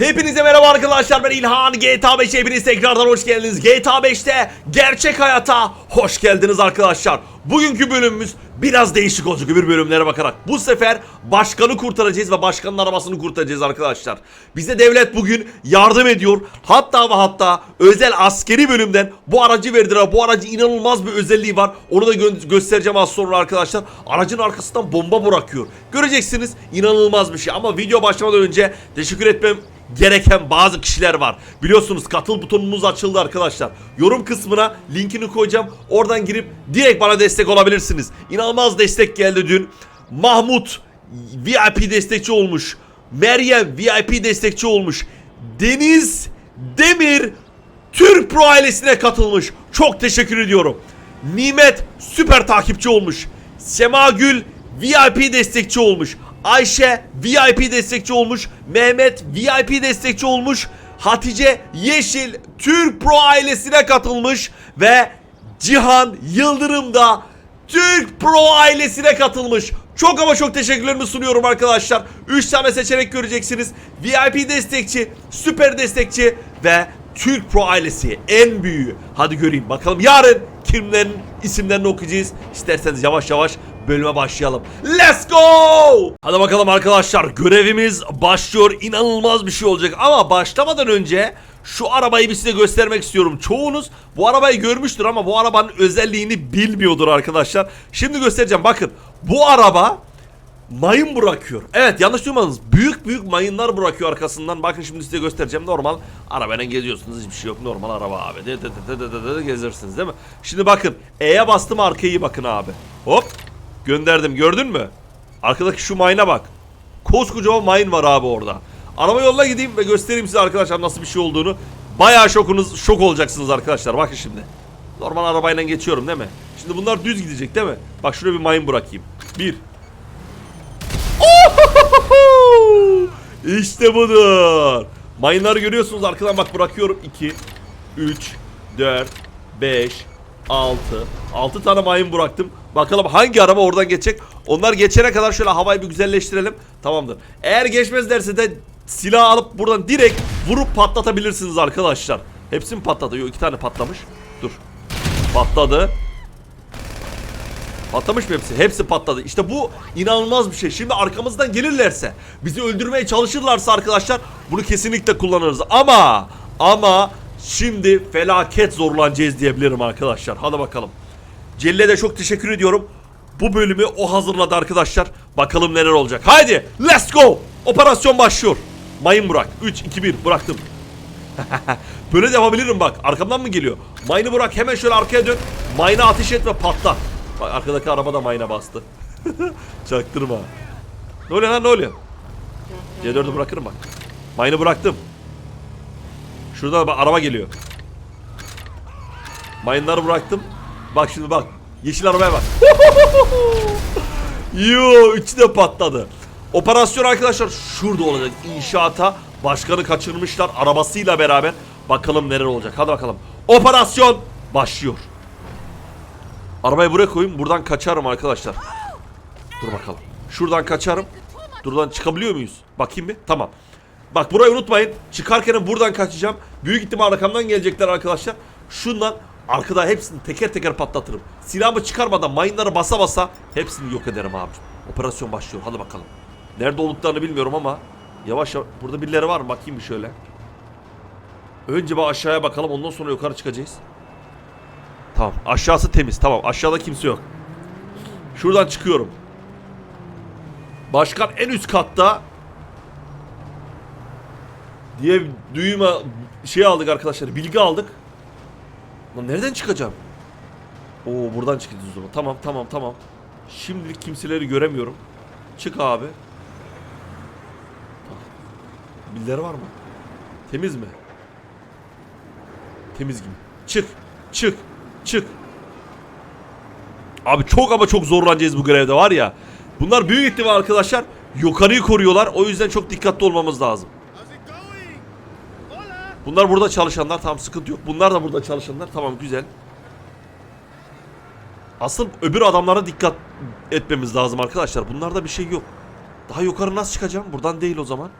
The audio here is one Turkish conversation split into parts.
Hepinize merhaba arkadaşlar ben İlhan. GTA 5 hepiniz tekrardan hoş geldiniz. GTA 5'te gerçek hayata hoş geldiniz arkadaşlar Bugünkü bölümümüz biraz değişik olacak öbür bölümlere bakarak. Bu sefer başkanı kurtaracağız ve başkanın arabasını kurtaracağız arkadaşlar. Bize devlet bugün yardım ediyor. Hatta ve hatta özel askeri bölümden bu aracı verdiler Bu aracı inanılmaz bir özelliği var. Onu da gö- göstereceğim az sonra arkadaşlar. Aracın arkasından bomba bırakıyor. Göreceksiniz inanılmaz bir şey. Ama video başlamadan önce teşekkür etmem gereken bazı kişiler var. Biliyorsunuz katıl butonumuz açıldı arkadaşlar. Yorum kısmına linkini koyacağım. Oradan girip direkt bana destek olabilirsiniz. İnanılmaz destek geldi dün. Mahmut VIP destekçi olmuş. Meryem VIP destekçi olmuş. Deniz Demir Türk Pro ailesine katılmış. Çok teşekkür ediyorum. Nimet süper takipçi olmuş. Semagül VIP destekçi olmuş. Ayşe VIP destekçi olmuş. Mehmet VIP destekçi olmuş. Hatice Yeşil Türk Pro ailesine katılmış ve Cihan Yıldırım da Türk Pro ailesine katılmış. Çok ama çok teşekkürlerimi sunuyorum arkadaşlar. 3 tane seçenek göreceksiniz. VIP destekçi, süper destekçi ve Türk Pro ailesi en büyüğü. Hadi göreyim bakalım yarın kimlerin isimlerini okuyacağız. İsterseniz yavaş yavaş bölüme başlayalım. Let's go! Hadi bakalım arkadaşlar görevimiz başlıyor. İnanılmaz bir şey olacak ama başlamadan önce şu arabayı bir size göstermek istiyorum. Çoğunuz bu arabayı görmüştür ama bu arabanın özelliğini bilmiyordur arkadaşlar. Şimdi göstereceğim bakın. Bu araba mayın bırakıyor. Evet yanlış duymadınız. Büyük büyük mayınlar bırakıyor arkasından. Bakın şimdi size göstereceğim. Normal arabayla geziyorsunuz. Hiçbir şey yok. Normal araba abi. De, de, de, de, de, de, gezirsiniz değil mi? Şimdi bakın. E'ye bastım arkayı bakın abi. Hop. Gönderdim. Gördün mü? Arkadaki şu mayına bak. Koskocaman mayın var abi orada. Araba yoluna gideyim ve göstereyim size arkadaşlar nasıl bir şey olduğunu. Bayağı şokunuz şok olacaksınız arkadaşlar. Bakın şimdi. Normal arabayla geçiyorum değil mi? Şimdi bunlar düz gidecek değil mi? Bak şuraya bir mayın bırakayım. Bir. İşte budur. Mayınları görüyorsunuz arkadan bak bırakıyorum. 2, 3, 4, 5, 6. 6 tane mayın bıraktım. Bakalım hangi araba oradan geçecek. Onlar geçene kadar şöyle havayı bir güzelleştirelim. Tamamdır. Eğer geçmezlerse de silah alıp buradan direkt vurup patlatabilirsiniz arkadaşlar. Hepsi mi patladı? Yok iki tane patlamış. Dur. Patladı. Patlamış mı hepsi? Hepsi patladı. İşte bu inanılmaz bir şey. Şimdi arkamızdan gelirlerse, bizi öldürmeye çalışırlarsa arkadaşlar bunu kesinlikle kullanırız. Ama ama şimdi felaket zorlanacağız diyebilirim arkadaşlar. Hadi bakalım. Celil'e de çok teşekkür ediyorum. Bu bölümü o hazırladı arkadaşlar. Bakalım neler olacak. Haydi let's go. Operasyon başlıyor. Mayın bırak. 3 2 1 bıraktım. Böyle de yapabilirim bak. Arkamdan mı geliyor? Mayını bırak hemen şöyle arkaya dön. Mayına ateş et ve patla. Bak arkadaki araba da mayına bastı. Çaktırma. Ne oluyor lan ne oluyor? C4'ü bırakırım bak. Mayını bıraktım. Şurada bak araba geliyor. Mayınları bıraktım. Bak şimdi bak. Yeşil arabaya bak. Yo üçü de patladı. Operasyon arkadaşlar şurada olacak. İnşaata başkanı kaçırmışlar arabasıyla beraber. Bakalım neler olacak. Hadi bakalım. Operasyon başlıyor. Arabayı buraya koyayım. Buradan kaçarım arkadaşlar. Dur bakalım. Şuradan kaçarım. Buradan çıkabiliyor muyuz? Bakayım bir. Tamam. Bak burayı unutmayın. Çıkarken buradan kaçacağım. Büyük ihtimal arkamdan gelecekler arkadaşlar. Şundan arkada hepsini teker teker patlatırım. Silahımı çıkarmadan mayınları basa basa hepsini yok ederim abi. Operasyon başlıyor. Hadi bakalım. Nerede olduklarını bilmiyorum ama yavaş yavaş. Burada birileri var mı? Bakayım bir şöyle. Önce bir aşağıya bakalım. Ondan sonra yukarı çıkacağız. Tamam. Aşağısı temiz. Tamam. Aşağıda kimse yok. Şuradan çıkıyorum. Başkan en üst katta diye duyuma şey aldık arkadaşlar. Bilgi aldık. Lan nereden çıkacağım? Oo buradan çıkacağız o zaman. Tamam tamam tamam. Şimdilik kimseleri göremiyorum. Çık abi. Birileri var mı? Temiz mi? Temiz gibi. Çık. Çık. Çık. Abi çok ama çok zorlanacağız bu görevde var ya. Bunlar büyük ihtimal arkadaşlar yukarıyı koruyorlar. O yüzden çok dikkatli olmamız lazım. Bunlar burada çalışanlar tamam sıkıntı yok. Bunlar da burada çalışanlar tamam güzel. Asıl öbür adamlara dikkat etmemiz lazım arkadaşlar. Bunlarda bir şey yok. Daha yukarı nasıl çıkacağım? Buradan değil o zaman.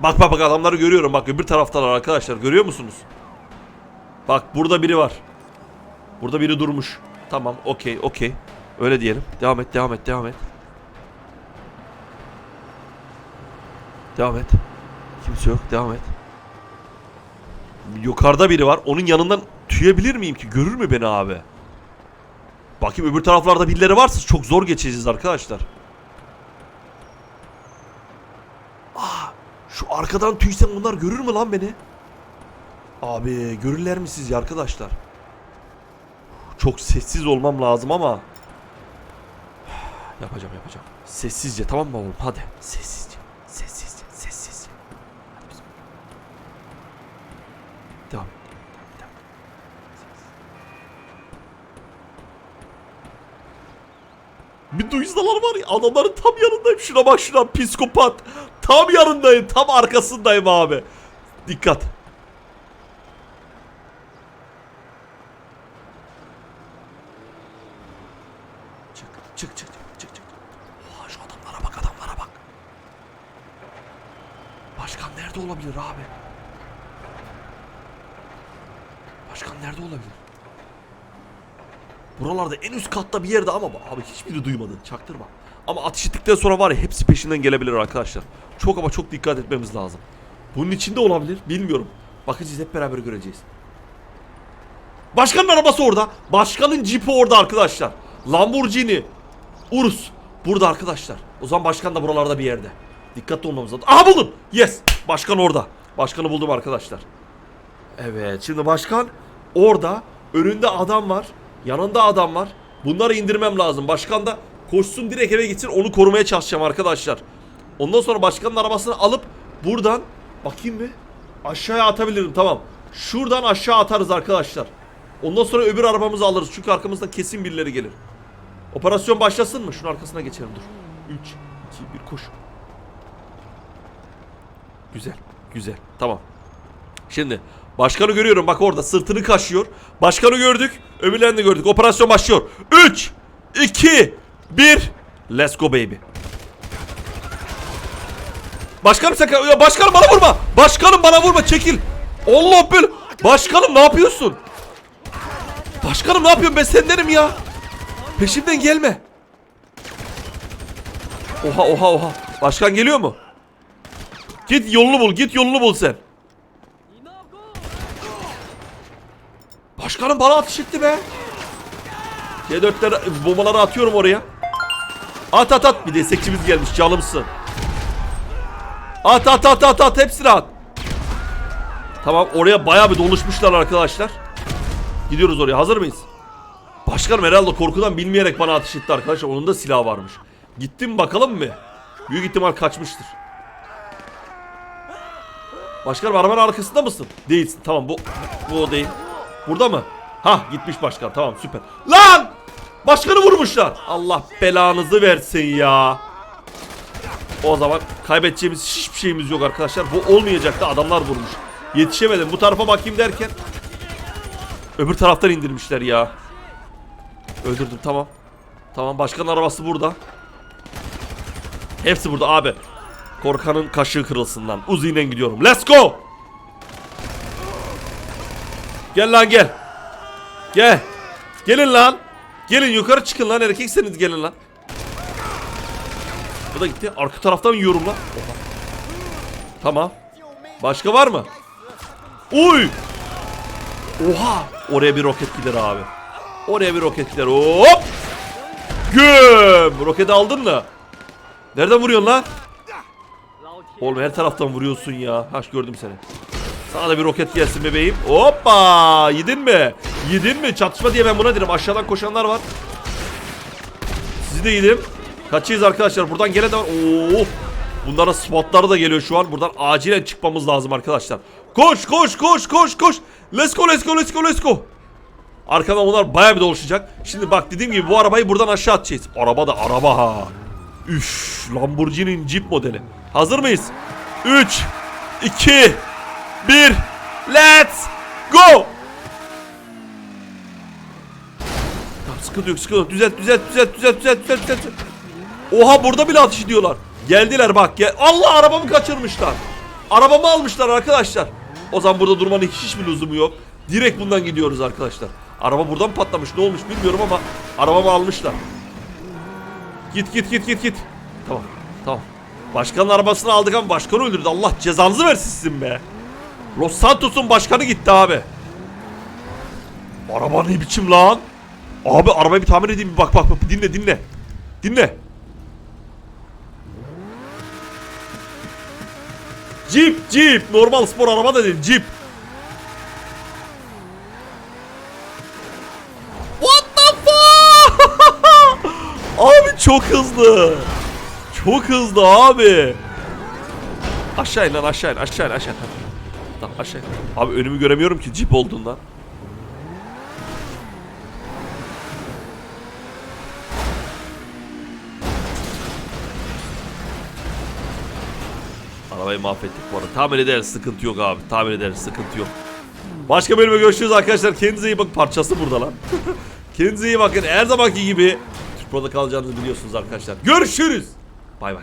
Bak bak bak adamları görüyorum bak öbür taraftalar arkadaşlar görüyor musunuz? Bak burada biri var. Burada biri durmuş. Tamam okey okey. Öyle diyelim. Devam et devam et devam et. Devam et. Kimse yok devam et. Yukarıda biri var. Onun yanından tüyebilir miyim ki? Görür mü beni abi? Bakayım öbür taraflarda birileri varsa çok zor geçeceğiz arkadaşlar. Şu arkadan tüysem onlar görür mü lan beni? Abi görürler mi sizce arkadaşlar? Çok sessiz olmam lazım ama yapacağım yapacağım. Sessizce tamam mı oğlum? Hadi. Sessizce. Sessizce. Sessizce. Hadi. Devam. Devam. Bir duysalar var ya adamların tam yanındayım. Şuna bak şuna psikopat. Tam yanındayım. Tam arkasındayım abi. Dikkat. Çık çık çık çık çık. Oha şu adamlara bak adamlara bak. Başkan nerede olabilir abi? Başkan nerede olabilir? Buralarda en üst katta bir yerde ama abi hiçbiri duymadı. Çaktırma. Ama ateş ettikten sonra var ya hepsi peşinden gelebilir arkadaşlar. Çok ama çok dikkat etmemiz lazım. Bunun içinde olabilir bilmiyorum. Bakacağız hep beraber göreceğiz. Başkanın arabası orada. Başkanın cipi orada arkadaşlar. Lamborghini. Urus. Burada arkadaşlar. O zaman başkan da buralarda bir yerde. Dikkatli olmamız lazım. Aha buldum. Yes. Başkan orada. Başkanı buldum arkadaşlar. Evet şimdi başkan orada. Önünde adam var. Yanında adam var. Bunları indirmem lazım. Başkan da koşsun direkt eve gitsin onu korumaya çalışacağım arkadaşlar. Ondan sonra başkanın arabasını alıp buradan bakayım bir aşağıya atabilirim tamam. Şuradan aşağı atarız arkadaşlar. Ondan sonra öbür arabamızı alırız. Çünkü arkamızdan kesin birileri gelir. Operasyon başlasın mı? Şunun arkasına geçelim dur. 3, 2, 1 koş. Güzel, güzel. Tamam. Şimdi başkanı görüyorum bak orada sırtını kaşıyor. Başkanı gördük. Öbürlerini de gördük. Operasyon başlıyor. 3 2 1 Let's go baby. Başkanım sen ya başkanım bana vurma. Başkanım bana vurma çekil. Allah böyle. Başkanım ne yapıyorsun? Başkanım ne yapıyorsun ben sendenim ya. Peşimden gelme. Oha oha oha. Başkan geliyor mu? Git yolunu bul git yolunu bul sen. Başkanım bana ateş etti be. C4'leri bombaları atıyorum oraya. At at at. Bir destekçimiz gelmiş canımsın. At at at at at hepsini at. Tamam oraya bayağı bir doluşmuşlar arkadaşlar. Gidiyoruz oraya hazır mıyız? Başkanım herhalde korkudan bilmeyerek bana ateş etti arkadaşlar. Onun da silahı varmış. Gittim bakalım mı? Büyük ihtimal kaçmıştır. Başkanım arabanın arkasında mısın? Değilsin. Tamam bu bu o değil. Burada mı? Hah gitmiş başkan. Tamam süper. Lan! Başkanı vurmuşlar. Allah belanızı versin ya. O zaman kaybedeceğimiz hiçbir şeyimiz yok arkadaşlar. Bu olmayacaktı. Adamlar vurmuş. Yetişemedim. Bu tarafa bakayım derken öbür taraftan indirmişler ya. Öldürdüm tamam. Tamam başkanın arabası burada. Hepsi burada abi. Korkanın kaşığı kırılsın lan. Uzi'yle gidiyorum. Let's go. Gel lan gel. Gel. Gelin lan. Gelin yukarı çıkın lan erkekseniz gelin lan. Bu da gitti. Arka taraftan yiyorum lan. Oha. Tamam. Başka var mı? Uy. Oha. Oraya bir roket gider abi. Oraya bir roket gider. Hop. Güm. Roketi aldın mı? Nereden vuruyorsun lan? Oğlum her taraftan vuruyorsun ya. Haş gördüm seni. Sana da bir roket gelsin bebeğim. Hoppa! Yedin mi? Yedin mi? Çatışma diye ben buna derim. Aşağıdan koşanlar var. Sizi de yedim. Kaçıyız arkadaşlar? Buradan gelen de var. Oo! Bunların spotları da geliyor şu an. Buradan acilen çıkmamız lazım arkadaşlar. Koş koş koş koş koş. Let's go let's go let's go let's go. Arkadan onlar baya bir doluşacak. Şimdi bak dediğim gibi bu arabayı buradan aşağı atacağız. Araba da araba ha. Üf, Lamborghini'nin Jeep modeli. Hazır mıyız? 3 2 1 Let's go. Tamam sıkıntı yok sıkıntı yok. Düzelt düzelt düzelt düzelt düzelt düzelt düzelt. Oha burada bile atış ediyorlar. Geldiler bak gel. Allah arabamı kaçırmışlar. Arabamı almışlar arkadaşlar. O zaman burada durmanın hiçbir lüzumu yok. Direkt bundan gidiyoruz arkadaşlar. Araba buradan patlamış. Ne olmuş bilmiyorum ama arabamı almışlar. Git git git git git. Tamam tamam. Başkanın arabasını aldık ama başkanı öldürdü. Allah cezanızı versin sizin be. Los Santos'un başkanı gitti abi. Araba ne biçim lan? Abi arabayı bir tamir edeyim bir bak bak bak dinle dinle. Dinle. Jeep Jeep normal spor araba da değil Jeep. What the fuck? abi çok hızlı. Çok hızlı abi. Aşağı in lan aşağı in aşağı in aşağı in. Tamam aşağı in. Abi önümü göremiyorum ki Jeep olduğundan. Arabayı mahvettik bu arada. Tamir ederiz sıkıntı yok abi. Tamir ederiz sıkıntı yok. Başka bölüme görüşürüz arkadaşlar. Kendinize iyi bakın. Parçası burada lan. Kendinize iyi bakın. Her zamanki gibi Türk Pro'da kalacağınızı biliyorsunuz arkadaşlar. Görüşürüz. Bay bay.